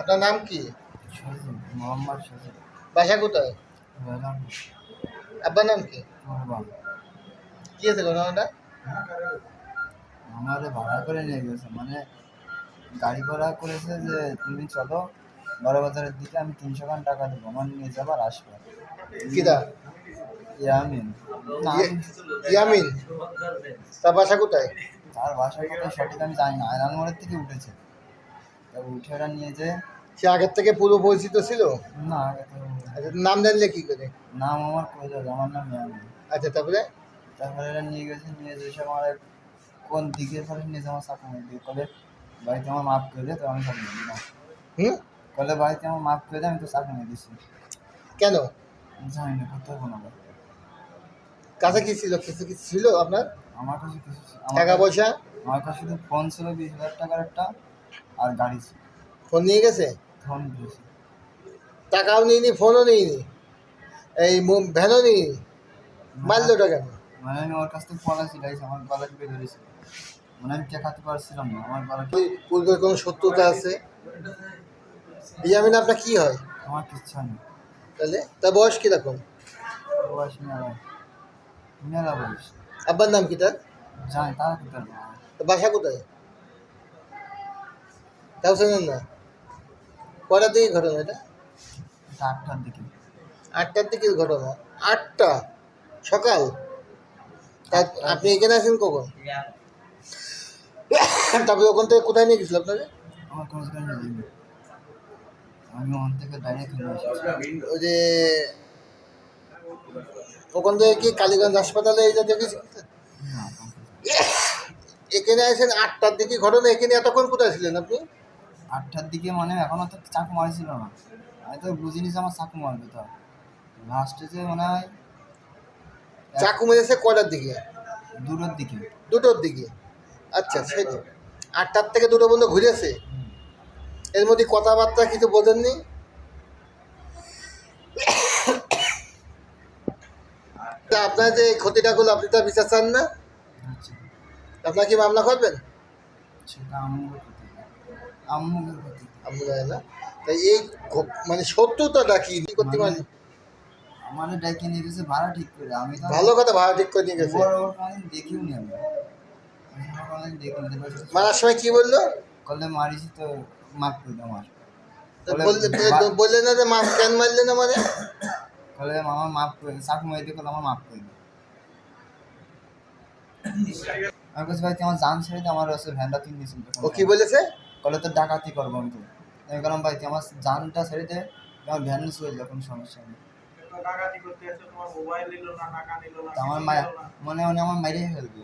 আপনার নাম কি? মোহাম্মদ বাসা কোথায়? আব্বার নাম কি? কি আছে ঘটনাটা? আমারে ভাড়া করে নিয়ে গেছে মানে গাড়ি ভাড়া করেছে যে তুমি চলো বড় বাজারের দিকে আমি তিনশো খান টাকা দেবো আমার নিয়ে যাবার আসবে। কিদা ইয়ামিন। ইয়ামিন? তার বাসা কোথায়? তার বাসা কোথায় সঠিক আমি জানি না আয়নান মোড়ের থেকে উঠেছে। উঠে ওরা নিয়ে যে সে আগের থেকে পূর্ব পরিচিত ছিল? না আগে তো আচ্ছা নাম জানলে কি করে? নাম আমার কৈলাস আমার নাম ইয়ামিন আচ্ছা তারপরে? তারপরে এরা নিয়ে গেছে নিয়ে যেসে আমার কোন দিকে ফলে নিয়ে যাওয়া চাকু মেরে দিয়ে কলে বাড়িতে আমার মাফ করে দে তো আমি সব নিয়ে দিলাম হুম? কলে বাড়িতে আমার মাফ করে দে আমি তো চাকু মেরে দিছি কেন? জানি না করতে হবে না। কাছে কি ছিল? কিছু কিছু ছিল আপনার? আমার কাছে কিছু আমার টাকা পয়সা? আমার কাছে শুধু ফোন ছিল বিশ হাজার টাকার একটা। আর গাড়ি ছিল। ফোন নিয়ে গেছে? ফোন দিয়েছি। টাকাও নিইনি ফোনও নিইনি। এই মো- ভ্যানও নিইনি। মারলোটা কেন? মানে আমি ওর কাছ থেকে পলা ছিলাইছি আমার গলা টিপে ধরেছিল মানে আমি টেকাতে পারছিলাম না আমার গলা ওই পূর্বের কোনো শত্রুতা আছে? ইয়ামিন আপনার কি হয়? আমার কিচ্ছা নেই তাহলে? তার বয়স কীরকম? বয়স মেলা মেলা বয়স। আব্বার নাম কি তার? জানি তারা কি করব তার বাসা কোথায়? তাও জানেন না? কটার দিকে ঘটনা এটা? আটটার দিকে। আটটার দিকে ঘটনা? আটটা? সকাল? আপনি এখানে আছেন কখন? তারপরে ওখান থেকে কোথায় নিয়ে গেছিল আপনাকে? ওই যে ওখান থেকে কি কালীগঞ্জ হাসপাতালে এই জাতীয় কিছু? এখানে আসেন আটটার দিকে ঘটনা? এখানে এতক্ষণ কোথায় ছিলেন আপনি? আটটার দিকে মানে এখনও তো চাকু মারছিল না। আমি তো বুঝিনি যে আমার চাকু মারবে তো। লাস্টে যে মনে হয় চাকু মেরেছে কটার দিকে? দূরের দিকে। দুটোর দিকে। আচ্ছা সেটা আটটার থেকে দুটো বন্ধু ঘুরেছে? এর মধ্যে কথাবার্তা কিছু বোঝেননি তা আপনার যে ক্ষতিটা করল আপনি তো বিচার চান না? আচ্ছা। আপনার কি মামলা করবেন? সেটা না তাই এই মানে সত্যতাটা কি কি করতে পারেন আমার ডাইকে নিয়ে গেছে ভাড়া ঠিক করে। আমি ভালো কথা ভাড়া ঠিক করে নিয়ে গেছে। বড় বড় কোনোদিন দেখিও নি আমি আমি দেখিনি। মারার সময় কি বলল? কলে মারিছি তো করে আমার বললে না যে মাছ কেন মারলে না মানে কলে মামা মাফ করে চাকু মারি দিয়ে কলে আমার মাফ করে দাও। আমি ভাই আমার জান ছেড়ে আমার ভ্যানটা নিয়েছিল ও কি বলেছে? কলে তো ডাকাতি করব আমি আমি বললাম ভাই তুই আমার জানটা ছেড়ে দে আমার ভ্যান হয়ে যাবে কোনো সমস্যা নেই। ডাকাতি করতে এসে তোমার মোবাইল নিল না টাকা নিল না আমার কিছু মায়া মনে মনে আমার মাইরে ফেলবে।